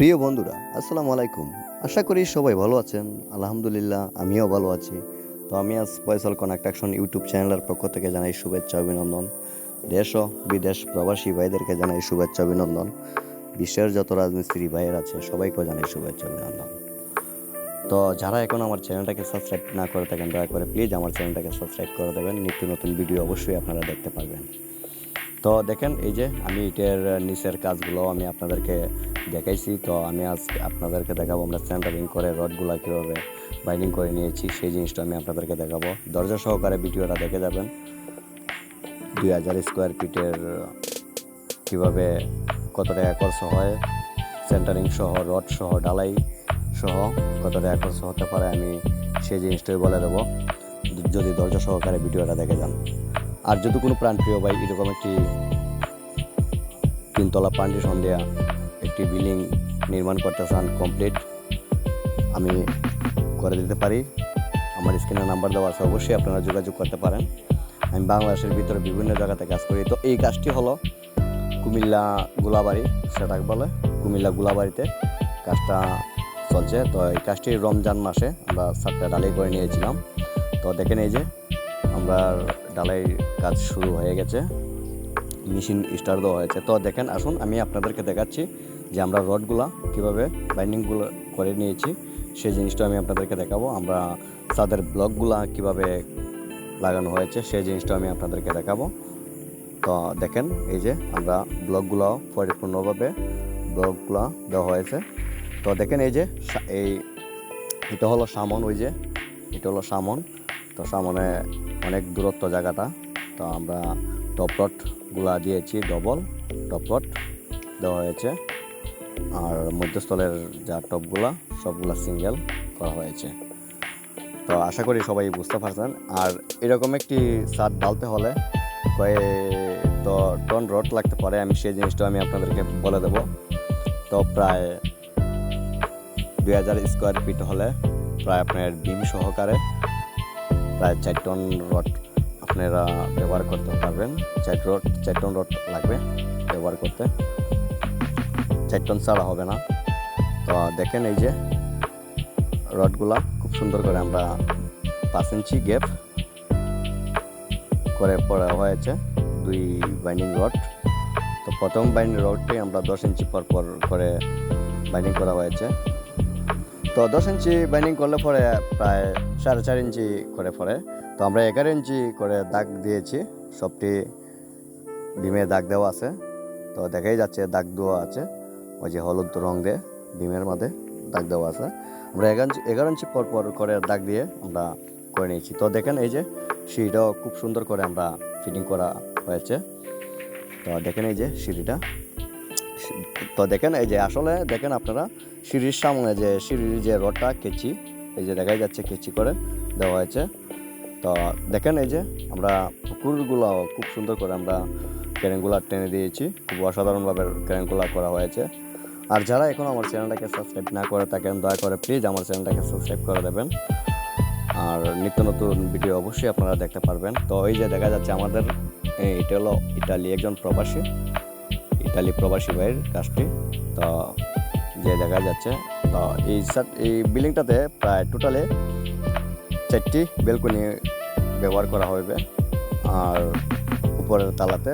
প্রিয় বন্ধুরা, আসসালামু আলাইকুম। আশা করি সবাই ভালো আছেন। আলহামদুলিল্লাহ, আমিও ভালো আছি। তো আমি আজ ফয়সাল কনাক্টাকশন ইউটিউব চ্যানেলের পক্ষ থেকে জানাই শুভেচ্ছা, অভিনন্দন। দেশ ও বিদেশ প্রবাসী ভাইদেরকে জানাই শুভেচ্ছা, অভিনন্দন। বিশ্বের যত রাজমিস্ত্রি ভাইয়ের আছে, সবাইকেও জানাই শুভেচ্ছা, অভিনন্দন। তো যারা এখন আমার চ্যানেলটাকে সাবস্ক্রাইব না করে থাকেন, দয়া করে প্লিজ আমার চ্যানেলটাকে সাবস্ক্রাইব করে দেবেন। নিত্য নতুন ভিডিও অবশ্যই আপনারা দেখতে পারবেন। তো দেখেন, এই যে আমি এটার নিচের কাজগুলো আমি আপনাদেরকে দেখাইছি। তো আমি আজ আপনাদেরকে দেখাবো আমরা সেন্টারিং করে রডগুলো কীভাবে বাইন্ডিং করে নিয়েছি, সেই জিনিসটা আমি আপনাদেরকে দেখাবো। দরজা সহকারে ভিডিওটা দেখে যাবেন। দুই হাজার স্কোয়ার ফিটের কীভাবে কত টাকা হয় সেন্টারিং সহ, রড সহ ডালাই সহ কত টাকা হতে পারে, আমি সেই জিনিসটাই বলে দেবো। যদি দরজা সহকারে ভিডিওটা দেখে যান। আর যদি কোনো প্রাণপ্রিয় ভাই, এরকম একটি তিনতলা পান্ডিশন দেয়া একটি বিল্ডিং নির্মাণ করতে চান কমপ্লিট আমি করে দিতে পারি। আমার স্ক্রিনে নাম্বার দেওয়া আছে, অবশ্যই আপনারা যোগাযোগ করতে পারেন। আমি বাংলাদেশের ভিতরে বিভিন্ন জায়গাতে কাজ করি। তো এই কাজটি হলো কুমিল্লা গোলাবাড়ি, সেটা বলে কুমিল্লা গোলাবাড়িতে কাজটা চলছে। তো এই কাজটি রমজান মাসে আমরা সাতটা ডালাই করে নিয়েছিলাম। তো দেখেন এই যে আমরা ডালাই কাজ শুরু হয়ে গেছে। মেশিন স্টার্ট দেওয়া হয়েছে। তো দেখেন, আসুন আমি আপনাদেরকে দেখাচ্ছি যে আমরা রডগুলা কীভাবে বাইন্ডিংগুলো করে নিয়েছি। সেই জিনিসটা আমি আপনাদেরকে দেখাবো। আমরা তাদের ব্লকগুলা কীভাবে লাগানো হয়েছে, সেই জিনিসটা আমি আপনাদেরকে দেখাবো। তো দেখেন, এই যে আমরা ব্লকগুলো পরিপূর্ণভাবে ব্লকগুলো দেওয়া হয়েছে। তো দেখেন, এই যে এই এটা হলো সামন, ওই যে এটা হলো সামন। তো সামনে অনেক দূরত্ব জায়গাটা। তো আমরা টপ রডগুলা দিয়েছি ডবল টপ রড দেওয়া হয়েছে। আর মধ্যস্থলের যা টপগুলা সবগুলা সিঙ্গেল করা হয়েছে। তো আশা করি সবাই বুঝতে পারছেন। আর এরকম একটি সার ডালতে হলে কয়ে তো টন রড লাগতে পারে। আমি সেই জিনিসটা আমি আপনাদেরকে বলে দেব। তো প্রায় দুই হাজার স্কোয়ার ফিট হলে প্রায় আপনার ডিম সহকারে প্রায় চার টন রড আপনারা ব্যবহার করতে পারবেন। চার রড চার টন রড লাগবে ব্যবহার করতে। চার টন ছাড়া হবে না। তো দেখেন এই যে রডগুলা খুব সুন্দর করে আমরা পাঁচ ইঞ্চি গ্যাপ করে পড়া হয়েছে দুই বাইন্ডিং রড তো প্রথম বাইন্ডিং রডটি আমরা দশ ইঞ্চি পর পর করে বাইন্ডিং করা হয়েছে। তো দশ ইঞ্চি বাইন্ডিং করলে পরে প্রায় সাড়ে চার ইঞ্চি করে পরে তো আমরা এগারো ইঞ্চি করে দাগ দিয়েছি। সবটি ডিমে দাগ দেওয়া আছে। তো দেখাই যাচ্ছে দাগ দেওয়া আছে। ওই যে হলুদ রং দিয়ে ডিমের মধ্যে দাগ দেওয়া আছে। আমরা এগারো ইঞ্চি এগারো ইঞ্চি পর পর করে দাগ দিয়ে আমরা করে নিয়েছি। তো দেখেন এই যে সিঁড়িটাও খুব সুন্দর করে আমরা ফিটিং করা হয়েছে। তো দেখেন এই যে সিঁড়িটা। তো দেখেন, এই যে আসলে দেখেন আপনারা, সিঁড়ির সামনে যে, সিঁড়ির যে রডটা কেচি, এই যে দেখাই যাচ্ছে কেচি করে দেওয়া হয়েছে। তো দেখেন এই যে আমরা পুকুরগুলো খুব সুন্দর করে আমরা ক্যারেনগুলো টেনে দিয়েছি। খুব অসাধারণভাবে ক্যারেনগুলো করা হয়েছে। আর যারা এখন আমার চ্যানেলটাকে সাবস্ক্রাইব না করে থাকেন, দয়া করে প্লিজ আমার চ্যানেলটাকে সাবস্ক্রাইব করে দেবেন। আর নিত্য নতুন ভিডিও অবশ্যই আপনারা দেখতে পারবেন। তো এই যে দেখা যাচ্ছে আমাদের এটা হলো ইটালি একজন প্রবাসী। ইটালি প্রবাসী ভাইয়ের কাজটি। তো যে দেখা যাচ্ছে, তো এই এই বিল্ডিংটাতে প্রায় টোটালে চারটি বেলকনি ব্যবহার করা হবে আর উপরের তালাতে,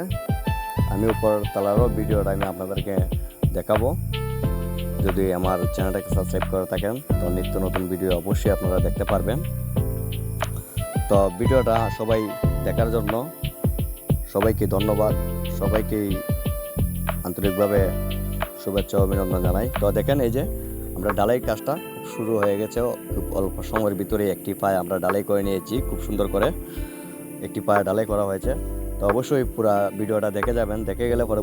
আমি উপরের তালারও ভিডিওটা আমি আপনাদেরকে দেখাবো। যদি আমার চ্যানেলটাকে সাবস্ক্রাইব করে থাকেন, তো নিত্য নতুন ভিডিও অবশ্যই আপনারা দেখতে পারবেন। তো ভিডিওটা সবাই দেখার জন্য সবাইকে ধন্যবাদ। সবাইকেই আন্তরিকভাবে শুভেচ্ছা অভিনন্দন জানাই। তো দেখেন এই যে আমরা ডালাই কাজটা শুরু হয়ে গেছে। খুব অল্প সময়ের ভিতরে একটি পায়ে আমরা ডালাই করে নিয়েছি। খুব সুন্দর করে একটি পায়ে ডালাই করা হয়েছে। তো অবশ্যই পুরা ভিডিওটা দেখে যাবেন। দেখে গেলে পরে